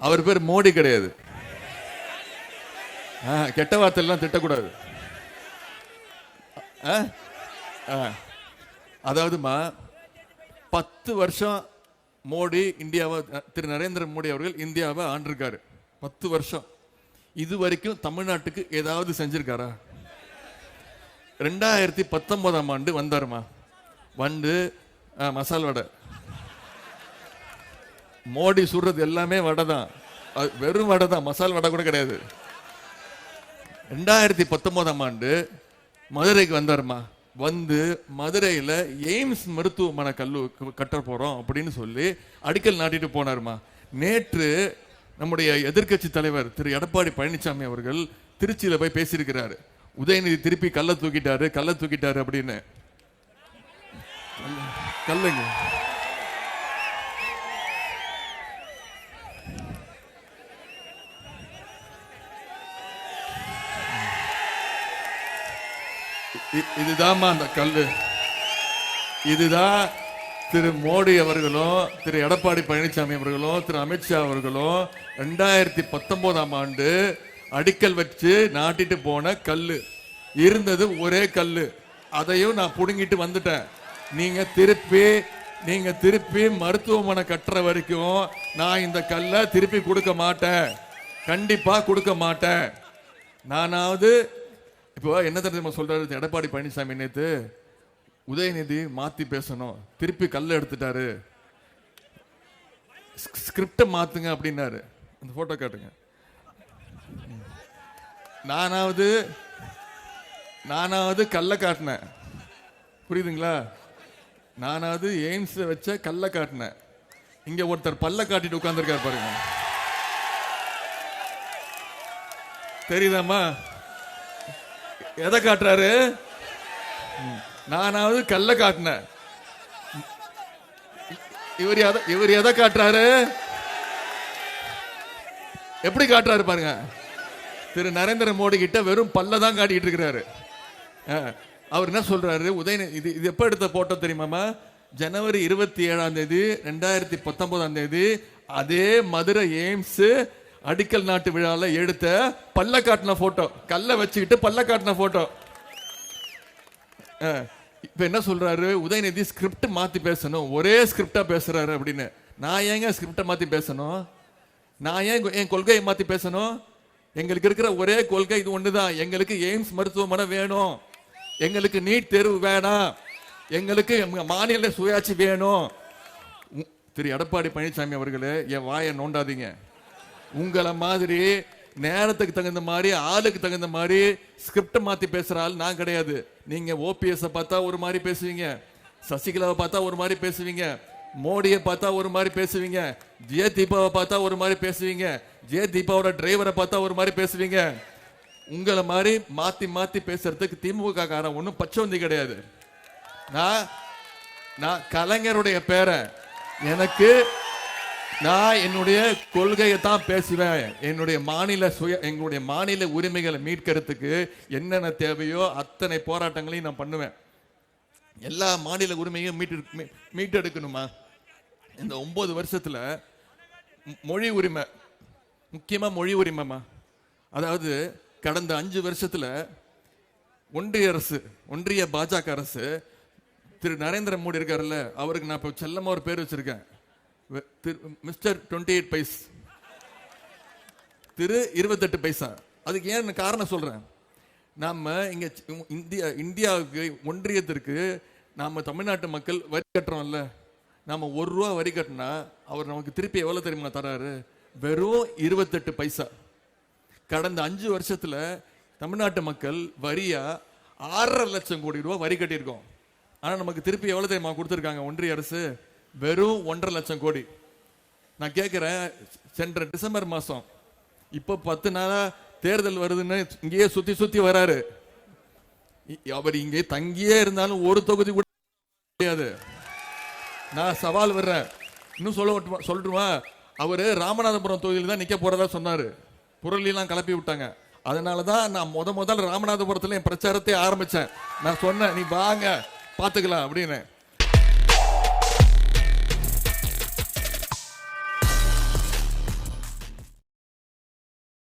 அவர் பேர் மோடி கிடையாது. ஆ, கெட்ட வார்த்தையெல்லாம் திட்டக்கூடாது. ஆ? ஆ. அதாவதுமா பத்து வருஷம் மோடி இந்தியாவை திரு நரேந்திர மோடி அவர்கள் இந்தியாவை ஆண்டிருக்காரு. பத்து வருஷம். இது வரைக்கும் தமிழ்நாட்டுக்கு ஏதாவது செஞ்சிருக்காரா? ரெண்டாயிரத்தி பத்தொன்பதாம் ஆண்டு வந்தாருமா? வந்து ஆ, மசால் வடை. மோடி சுடுறது எல்லாமே வடை தான் அது வெறும் வடை தான் மசால் வடை கூட கிடையாது. ரெண்டாயிரத்தி பத்தொன்பதாம் ஆண்டு மதுரைக்கு வந்தாருமா? வந்து மதுரையில் எய்ம்ஸ் மருத்துவமனை கல்லு கட்ட போகிறோம் அப்படின்னு சொல்லி அடிக்கல் நாட்டிட்டு போனாருமா? நேற்று நம்முடைய எதிர்க்கட்சி தலைவர் திரு. எடப்பாடி பழனிசாமி அவர்கள் திருச்சியில் போய் பேசியிருக்கிறாரு. உதயநிதி திருப்பி கல்லை தூக்கிட்டாரு கல்லை தூக்கிட்டாரு அப்படின்னு. கல்லுங்க. இதுதாம்மா அந்த கல் இதுதான் திரு மோடி அவர்களும் திரு எடப்பாடி பழனிசாமி அவர்களும் திரு அமித்ஷா அவர்களும் ரெண்டாயிரத்தி பத்தொன்பதாம் ஆண்டு அடிக்கல் வச்சு நாட்டிட்டு போன கல் இருந்தது ஒரே கல் அதையும் நான் புடுங்கிட்டு வந்துட்டேன். நீங்க திருப்பி நீங்க திருப்பி மருத்துவமனை கட்டுற வரைக்கும் நான் இந்த கல்லை திருப்பி கொடுக்க மாட்டேன். கண்டிப்பா கொடுக்க மாட்டேன். நானாவது இப்போ என்ன தெரியுமா சொல்றாரு? எடப்பாடி பழனிசாமி நேத்து உதயநிதி மாத்தி பேசணும். திருப்பி கல்ல எடுத்துட்டாரு. ஸ்கிரிப்டை மாத்துங்க அப்படின்னாரு. அந்த போட்டோ காட்டுங்க. நானாவது நானாவது கல்ல காட்டினேன். புரியுதுங்களா? நானாவது எய்ம்ஸ் வச்ச கல்ல காட்டினேன். இங்க ஒருத்தர் பல்ல காட்டிட்டு உட்காந்துருக்காரு பாருங்க. தெரியுதாம்மா? எதை காட்டுறாரு? ம். நானாவது கல்ல காட்டினேன். இவர் எதை இவர் எதை காட்டுறாரு? எப்படி காட்டுறாரு பாருங்க. திரு நரேந்திர மோடி கிட்ட வெறும் பல்ல தான் காட்டிட்டு இருக்கிறாரு. அவர் என்ன சொல்றாரு? உதயநிதி இது இது எப்போ எடுத்த போட்டோ தெரியுமாமா ஜனவரி இருபத்தி ஏழாம் தேதி ரெண்டாயிரத்தி பத்தொன்பதாம் தேதி அதே மதுரை எய்ம்ஸு அடிக்கல் நாட்டு விழால எடுத்த பல்ல காட்டின போட்டோ கல்ல வச்சுக்கிட்டு பல்ல காட்டின போட்டோ இப்ப என்ன சொல்றாரு? உதயநிதி ஸ்கிரிப்ட் மாத்தி பேசணும். ஒரே ஸ்கிரிப்டா பேசுறாரு அப்படின்னு. நான் ஏங்க ஸ்கிரிப்டை மாத்தி பேசணும்? நான் ஏன் என் கொள்கையை மாத்தி பேசணும்? எங்களுக்கு இருக்கிற ஒரே கொள்கை இது ஒண்ணுதான். எங்களுக்கு எய்ம்ஸ் மருத்துவமனை வேணும். எங்களுக்கு நீட் தேர்வு வேணாம். எங்களுக்கு மாநில சுயாட்சி வேணும். திரு எடப்பாடி பழனிசாமி அவர்களே என் வாயை நோண்டாதீங்க. உங்களை மாதிரி நேரத்துக்கு தகுந்த மாதிரி ஆளுக்கு தகுந்த மாதிரி ஸ்கிரிப்ட் மாத்தி பேசுற ஆள் நான் கிடையாது. நீங்க ஓபிஎஸ் பார்த்தா ஒரு மாதிரி பேசுவீங்க சசிகலாவை பார்த்தா ஒரு மாதிரி பேசுவீங்க மோடியை பார்த்தா ஒரு மாதிரி பேசுவீங்க ஜெய தீபாவை பார்த்தா ஒரு மாதிரி பேசுவீங்க ஜெய தீபாவோட டிரைவரை பார்த்தா ஒரு மாதிரி பேசுவீங்க. உங்களை மாதிரி மாத்தி மாத்தி பேசுறதுக்கு திமுக காரன் ஒன்றும் பச்சவந்தி கிடையாது. நான் நான் கலைஞருடைய பேரை எனக்கு நான் என்னுடைய கொள்கையை தான் பேசுவேன். என்னுடைய மாநில சுய எங்களுடைய மாநில உரிமைகளை மீட்கிறதுக்கு என்னென்ன தேவையோ அத்தனை போராட்டங்களையும் நான் பண்ணுவேன். எல்லா மாநில உரிமையும் மீட்டு மீட்டெடுக்கணுமா? இந்த ஒன்பது வருஷத்தில் மொழி உரிமை முக்கியமாக மொழி உரிமைமா அதாவது கடந்த அஞ்சு வருஷத்தில் ஒன்றிய அரசு ஒன்றிய பாஜக அரசு திரு நரேந்திர மோடி இருக்காருல்ல அவருக்கு நான் இப்போ செல்லமாக ஒரு பேர் வச்சுருக்கேன். மிஸ்டர் டுவெண்ட்டி எயிட் பைஸ் திரு இருபத்தெட்டு பைசா அதுக்கு ஏன் காரணம் சொல்கிறேன் நாம் இங்கே இந்தியா இந்தியாவுக்கு ஒன்றியத்திற்கு நாம் தமிழ்நாட்டு மக்கள் வரி கட்டுறோம்ல. நாம் ஒரு ரூபா வரி கட்டினா அவர் நமக்கு திருப்பி எவ்வளோ தெரியுமா தராரு? வெறும் இருபத்தெட்டு பைசா கடந்த அஞ்சு வருஷத்தில் தமிழ்நாட்டு மக்கள் வரியாக ஆறரை லட்சம் கோடி ரூபா வரி கட்டியிருக்கோம். ஆனால் நமக்கு திருப்பி எவ்வளோ தெரியுமா கொடுத்துருக்காங்க ஒன்றிய அரசு? வெறும் ஒன்றரை லட்சம் கோடி. நான் கேட்குறேன் சென்ற டிசம்பர் மாதம் இப்போ பத்து நாளாக தேர்தல் வருதுன்னு இங்கேயே சுற்றி சுற்றி வராரு. இ- அவர் இங்கே தங்கியே இருந்தாலும் ஒரு தொகுதி கூட முடியாது நான் சவால் வர்றேன் இன்னும் சொல்ல விட்டுமா- சொல்லட்டுமா? அவர் ராமநாதபுரம் தொகுதியில் தான் நிற்க போகிறதா சொன்னார். புரளிலாம் கிளப்பி விட்டாங்க. அதனால தான் நான் முத முதல் ராமநாதபுரத்தில் என் பிரச்சாரத்தை ஆரம்பித்தேன் நான் சொன்னேன் நீ வாங்க பார்த்துக்கலாம் அப்படின்னு.